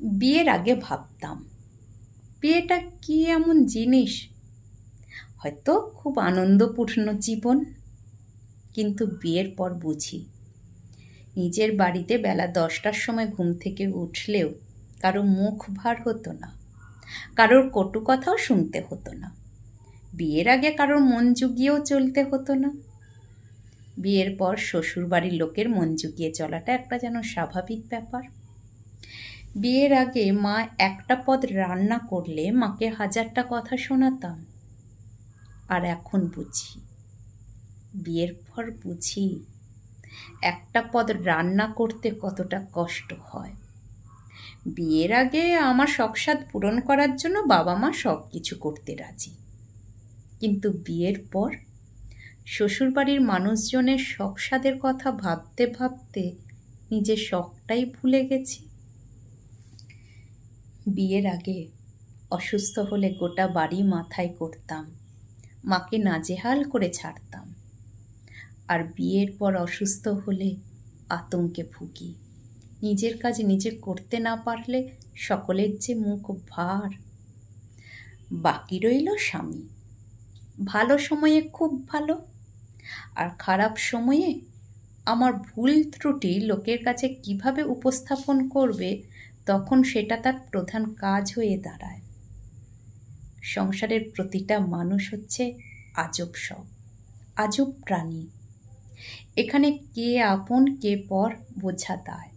বিয়ের আগে ভাবতাম, বিয়েটা কি এমন জিনিস? হয়তো খুব আনন্দপূর্ণ জীবন। কিন্তু বিয়ের পর বুঝি, নিজের বাড়িতে বেলা দশটার সময় ঘুম থেকে উঠলেও কারও মুখ ভার হতো না, কারোর কটু কথাও শুনতে হতো না, বিয়ের আগে কারোর মন জুগিয়েও চলতে হতো না। বিয়ের পর শ্বশুর বাড়ির লোকের মন জুগিয়ে চলাটা একটা যেন স্বাভাবিক ব্যাপার। বিয়ের আগে মা একটা পদ রান্না করলে মাকে হাজারটা কথা শোনাতাম। আর এখন বুঝি। বিয়ের পর বুঝি একটা পদ রান্না করতে কতটা কষ্ট হয়। বিয়ের আগে আমার শখসাদ পূরণ করার জন্য বাবা মা সব কিছু করতে রাজি। কিন্তু বিয়ের পর শ্বশুরবাড়ির মানুষজনের শখসাদের কথা ভাবতে ভাবতে নিজের শখটাই ভুলে গেছি। বিয়ের আগে অসুস্থ হলে গোটা বাড়ি মাথায় করতাম। মাকে নাজেহাল করে ছাড়তাম। আর বিয়ের পর অসুস্থ হলে আতঙ্কে ভুগি। নিজের কাজ নিজে করতে না পারলে সকলের যে মুখ ভার। বাকি রইল স্বামী। ভালো সময়ে খুব ভালো, আর খারাপ সময়ে আমার ভুল ত্রুটি লোকের কাছে কীভাবে উপস্থাপন করবে তখন সেটা তার প্রধান কাজ হয়ে দাঁড়ায়। সংসারের প্রতিটা মানুষ হচ্ছে আজব সব, আজব প্রাণী। এখানে কে আপন, কে পর বোঝা দায়।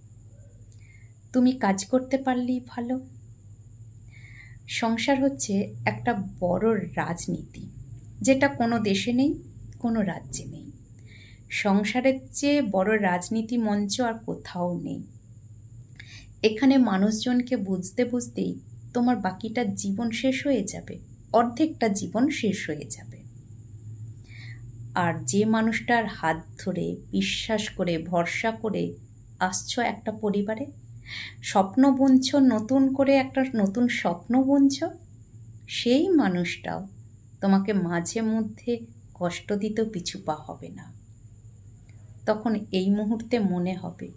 তুমি কাজ করতে পারলেই ভালো। সংসার হচ্ছে একটা বড় রাজনীতি, যেটা কোনো দেশে নেই, কোনো রাজ্যে নেই। সংসারের চেয়ে বড় রাজনীতি মঞ্চ আর কোথাও নেই। এখানে মানুষজনকে বুঝতে বুঝতেই তোমার বাকিটা জীবন শেষ হয়ে যাবে, অর্ধেকটা জীবন শেষ হয়ে যাবে। আর যে মানুষটার হাত ধরে বিশ্বাস করে, ভরসা করে আসছো একটা পরিবারে, স্বপ্ন বুনছ, নতুন করে একটা নতুন স্বপ্ন বুনছ, সেই মানুষটাও তোমাকে মাঝে মধ্যে কষ্ট দিতেও পিছু পা হবে না। তখন এই মুহূর্তে মনে হবে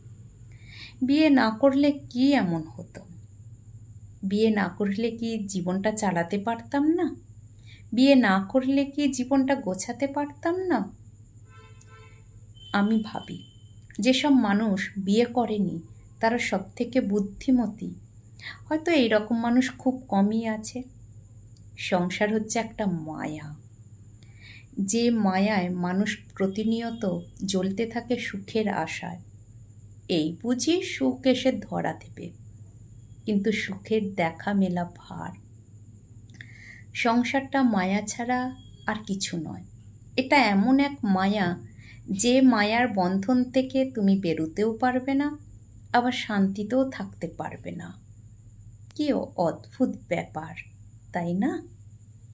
বিয়ে না করলে কি এমন হতো? বিয়ে না করলে কি জীবনটা চালাতে পারতাম না? বিয়ে না করলে কি জীবনটা গোছাতে পারতাম না? আমি ভাবি, যেসব মানুষ বিয়ে করেনি, তারা সব থেকে বুদ্ধিমতী। হয়তো এই রকম মানুষ খুব কমই আছে। সংসার হচ্ছে একটা মায়া। যে মায়ায় মানুষ প্রতিনিয়ত জ্বলতে থাকে সুখের আশায়। এই বুঝি সুখ এসে ধরা দেবে। কিন্তু সুখের দেখা মেলা ভার। সংসারটা মায়া ছাড়া আর কিছু নয়। এটা এমন এক মায়া যে মায়ার বন্ধন থেকে তুমি বেরোতেও পারবে না, আবার শান্তিতেও থাকতে পারবে না। কি অদ্ভুত ব্যাপার, তাই না?